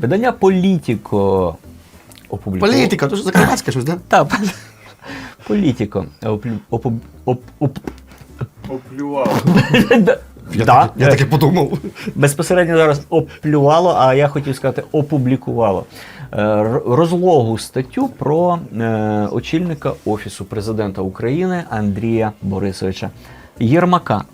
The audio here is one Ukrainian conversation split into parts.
Видання Політіко опублікувало. Політика, то ж закарпатське щось, да? Так, Політіко оплю- опу- оп- оп- Оплював. Я, Да. так, я таки подумав. Безпосередньо зараз оплювало, а я хотів сказати, опублікувало е, р- розлогу статтю про е, очільника Офісу президента України Андрія Борисовича Єрмака.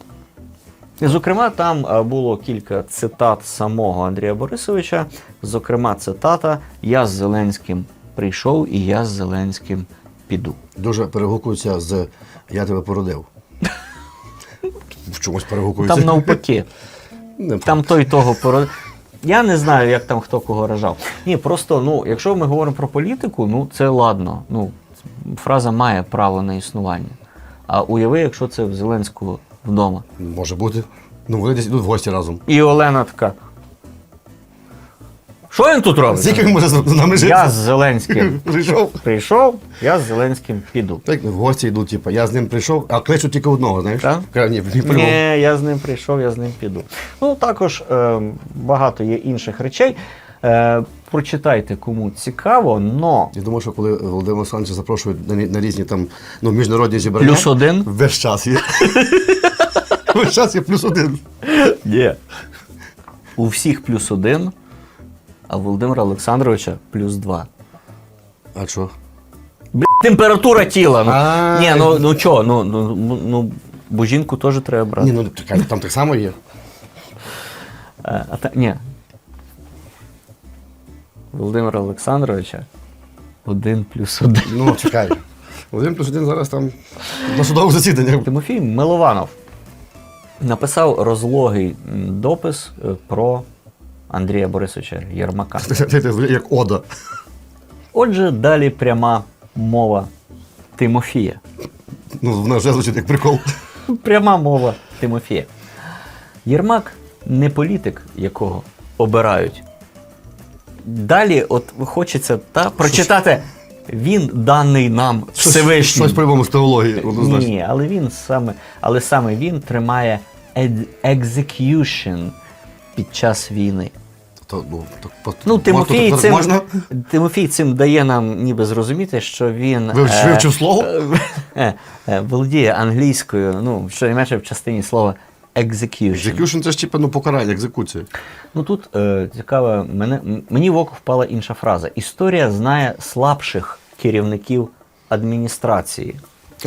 І, Зокрема, там е, було кілька цитат самого Андрія Борисовича. Зокрема, цитата Я з Зеленським прийшов і я з Зеленським піду. Дуже перегукується з Я тебе породив. В чомусь перегукується. Там навпаки. Там той того поро... Я не знаю, як там хто кого ражав. Ні, просто, ну, якщо ми говоримо про політику, ну це ладно. Ну, фраза має право на існування. А уяви, якщо це в Зеленського вдома. Може бути. Ну, вони десь йдуть в гості разом. І Олена така. Що він тут робить? Скільки він може з з нами жити? Я з Зеленським прийшов. прийшов, я з Зеленським піду. Так, в гості йдуть, типу, я з ним прийшов, а кличуть тільки одного, знаєш? Так? Ні, прийшов. Ні, я з ним прийшов, я з ним піду. Ну, також е, багато є інших речей. Е, прочитайте, кому цікаво, но Я думаю, що коли Володимир Олександрович запрошує на, на різні там ну, міжнародні зібрання. плюс один. Весь час є. Весь час є плюс один. Є. У всіх плюс один, а у Володимира Олександровича плюс два. А що? Бля, температура тіла. Ну, ні, ну, ну чо, ну, ну, ну, бо жінку теж треба брати. Ні, ну чекай, там так само є. А, а та, ні. Володимира Олександровича один плюс один. Ну, чекай. Один плюс один зараз там на судових засіданнях. Тимофій Милованов написав розлогий допис е, про Андрія Борисовича Єрмака. Як Ода. Отже, далі пряма мова Тимофія. Ну, вона вже звучить як прикол. Пряма мова Тимофія. Єрмак не політик, якого обирають. Далі, от хочеться та, прочитати. Він даний нам Всевишнім. щось по-любому з теології. Ні, але він саме, але саме він тримає execution під час війни. То, ну, то, по- Ну, Тимофій можна, цим, можна? Тимофій цим дає нам ніби зрозуміти, що він Вивчив- вивчив слово? е, е, володіє англійською, ну, щонайменше в частині слова execution. Execution це ж типу, ну, покарання, екзекуція. Ну тут е, цікаво, мене, мені в око впала інша фраза. Історія знає слабших керівників адміністрації.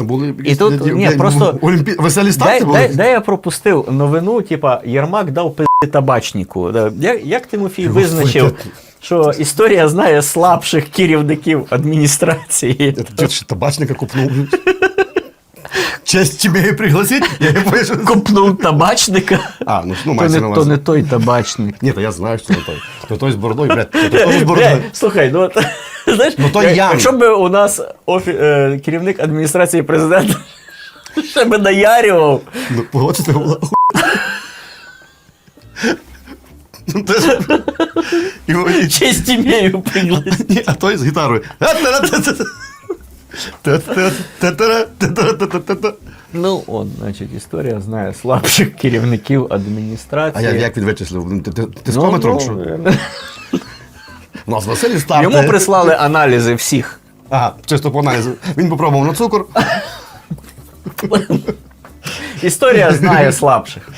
Були І тут, де- ні, де- просто- Олімпі... Веселі Де, старти були? де, де я пропустив новину, типа Єрмак дав пизди табачнику. Як, як Тимофій визначив, що історія знає слабших керівників адміністрації? Це ще табачника купнув. Честь тебе пригласить? Я не що... Табачника. А, ну, ну То не, то не той табачник. Ні, то я знаю, що не той. То той з бородою, блядь, то той з бородою. Слухай, ну от, знаєш, Ну, то як- Ян. якщо б у нас офі, е, керівник адміністрації президента ще би наярював, Ну, погодься, це була Ну, честь імею пригласити. А той з гітарою. Ну, от, значить, історія знає слабших керівників А адміністрації. як, як він вичислив? Ну, ти- з Ну, кометром, ну, У нас веселі старти. Йому прислали аналізи всіх. Ага, чисто по аналізу. Він попробував на цукор. Історія знає слабших.